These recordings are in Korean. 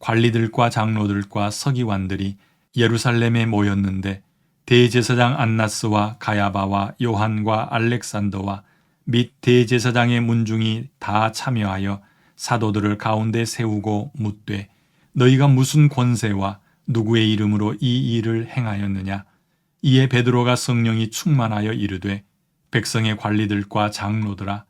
관리들과 장로들과 서기관들이 예루살렘에 모였는데 대제사장 안나스와 가야바와 요한과 알렉산더와 및 대제사장의 문중이 다 참여하여 사도들을 가운데 세우고 묻되 너희가 무슨 권세와 누구의 이름으로 이 일을 행하였느냐? 이에 베드로가 성령이 충만하여 이르되 백성의 관리들과 장로들아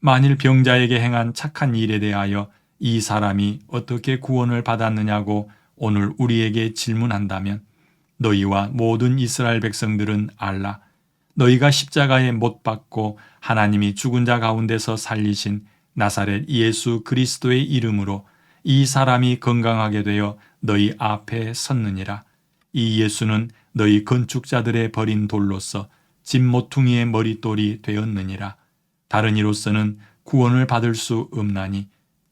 만일 병자에게 행한 착한 일에 대하여 이 사람이 어떻게 구원을 받았느냐고 오늘 우리에게 질문한다면 너희와 모든 이스라엘 백성들은 알라. 너희가 십자가에 못 박고 하나님이 죽은 자 가운데서 살리신 나사렛 예수 그리스도의 이름으로 이 사람이 건강하게 되어 너희 앞에 섰느니라. 이 예수는 너희 건축자들의 버린 돌로서 진모퉁이의 머릿돌이 되었느니라. 다른 이로서는 구원을 받을 수 없나니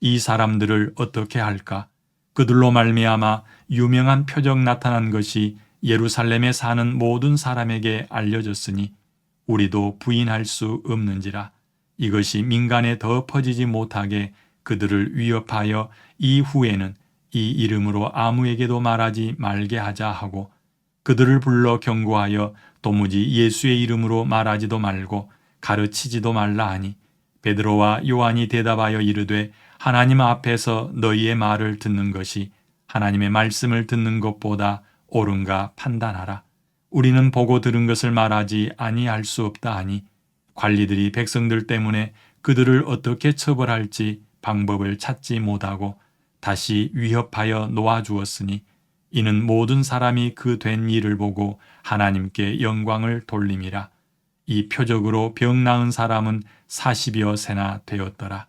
이 사람들을 어떻게 할까? 그들로 말미암아 유명한 표적 나타난 것이 예루살렘에 사는 모든 사람에게 알려졌으니 우리도 부인할 수 없는지라. 이것이 민간에 더 퍼지지 못하게 그들을 위협하여 이후에는 이 이름으로 아무에게도 말하지 말게 하자 하고 그들을 불러 경고하여 도무지 예수의 이름으로 말하지도 말고 가르치지도 말라 하니 베드로와 요한이 대답하여 이르되 하나님 앞에서 너희의 말을 듣는 것이 하나님의 말씀을 듣는 것보다 옳은가 판단하라. 우리는 보고 들은 것을 말하지 아니할 수 없다 하니 관리들이 백성들 때문에 그들을 어떻게 처벌할지 방법을 찾지 못하고 다시 위협하여 놓아주었으니 이는 모든 사람이 그 된 일을 보고 하나님께 영광을 돌림이라. 이 표적으로 병 나은 사람은 40여 세나 되었더라.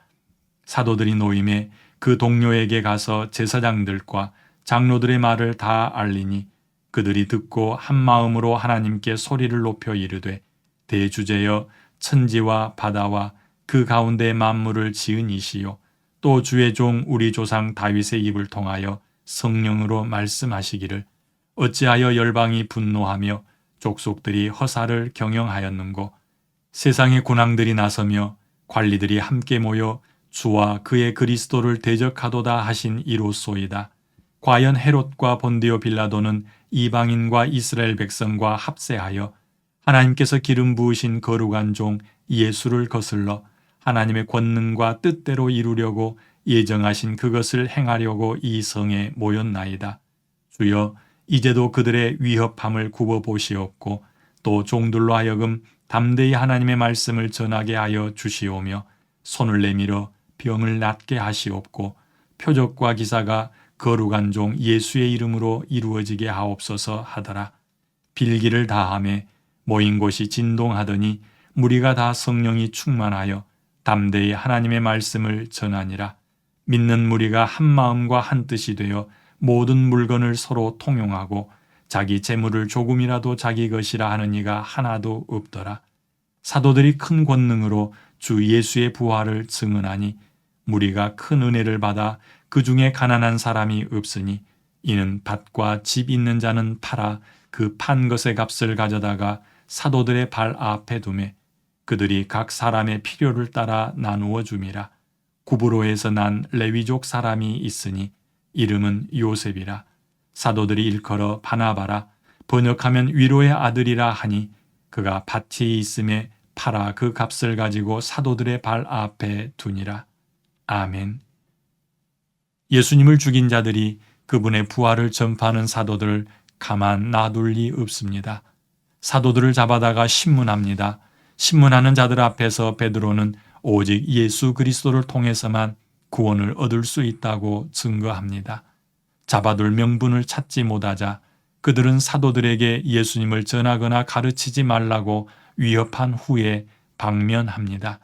사도들이 노임에 그 동료에게 가서 제사장들과 장로들의 말을 다 알리니 그들이 듣고 한 마음으로 하나님께 소리를 높여 이르되 대주제여 천지와 바다와 그 가운데 만물을 지은 이시요 또 주의 종 우리 조상 다윗의 입을 통하여 성령으로 말씀하시기를 어찌하여 열방이 분노하며 족속들이 허사를 경영하였는고 세상의 군왕들이 나서며 관리들이 함께 모여 주와 그의 그리스도를 대적하도다 하신 이로소이다. 과연 헤롯과 본디오 빌라도는 이방인과 이스라엘 백성과 합세하여 하나님께서 기름 부으신 거룩한 종 예수를 거슬러 하나님의 권능과 뜻대로 이루려고 예정하신 그것을 행하려고 이 성에 모였나이다. 주여 이제도 그들의 위협함을 굽어 보시옵고 또 종들로 하여금 담대히 하나님의 말씀을 전하게 하여 주시오며 손을 내밀어 병을 낫게 하시옵고 표적과 기사가 거룩한 종 예수의 이름으로 이루어지게 하옵소서 하더라. 빌기를 다함에 모인 곳이 진동하더니 무리가 다 성령이 충만하여 담대히 하나님의 말씀을 전하니라. 믿는 무리가 한 마음과 한 뜻이 되어 모든 물건을 서로 통용하고 자기 재물을 조금이라도 자기 것이라 하는 이가 하나도 없더라. 사도들이 큰 권능으로 주 예수의 부활을 증언하니 무리가 큰 은혜를 받아 그 중에 가난한 사람이 없으니 이는 밭과 집 있는 자는 팔아 그 판 것의 값을 가져다가 사도들의 발 앞에 두매 그들이 각 사람의 필요를 따라 나누어 줌이라 구브로에서 난 레위족 사람이 있으니 이름은 요셉이라 사도들이 일컬어 바나바라 번역하면 위로의 아들이라 하니 그가 밭이 있음에 팔아 그 값을 가지고 사도들의 발 앞에 두니라 아멘. 예수님을 죽인 자들이 그분의 부활을 전파하는 사도들을 가만 놔둘 리 없습니다. 사도들을 잡아다가 신문합니다. 신문하는 자들 앞에서 베드로는 오직 예수 그리스도를 통해서만 구원을 얻을 수 있다고 증거합니다. 잡아둘 명분을 찾지 못하자 그들은 사도들에게 예수님을 전하거나 가르치지 말라고 위협한 후에 방면합니다.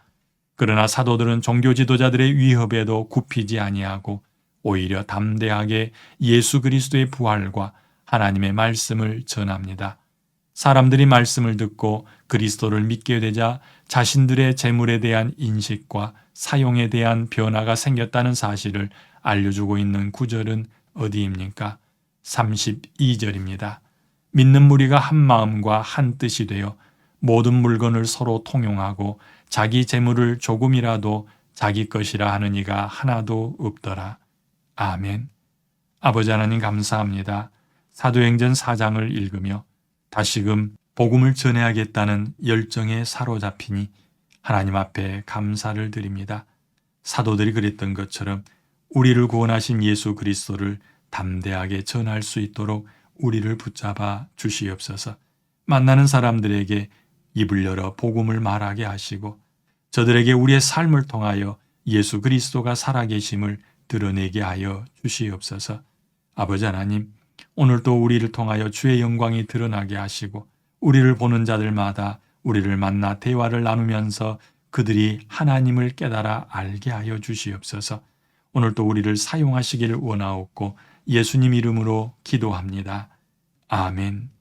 그러나 사도들은 종교 지도자들의 위협에도 굽히지 아니하고 오히려 담대하게 예수 그리스도의 부활과 하나님의 말씀을 전합니다. 사람들이 말씀을 듣고 그리스도를 믿게 되자 자신들의 재물에 대한 인식과 사용에 대한 변화가 생겼다는 사실을 알려주고 있는 구절은 어디입니까? 32절입니다. 믿는 무리가 한 마음과 한 뜻이 되어 모든 물건을 서로 통용하고 자기 재물을 조금이라도 자기 것이라 하는 이가 하나도 없더라. 아멘. 아버지 하나님 감사합니다. 사도행전 4장을 읽으며 다시금 복음을 전해야겠다는 열정에 사로잡히니 하나님 앞에 감사를 드립니다. 사도들이 그랬던 것처럼 우리를 구원하신 예수 그리스도를 담대하게 전할 수 있도록 우리를 붙잡아 주시옵소서. 만나는 사람들에게 입을 열어 복음을 말하게 하시고 저들에게 우리의 삶을 통하여 예수 그리스도가 살아계심을 드러내게 하여 주시옵소서. 아버지 하나님, 오늘도 우리를 통하여 주의 영광이 드러나게 하시고 우리를 보는 자들마다 우리를 만나 대화를 나누면서 그들이 하나님을 깨달아 알게 하여 주시옵소서. 오늘도 우리를 사용하시기를 원하옵고 예수님 이름으로 기도합니다. 아멘.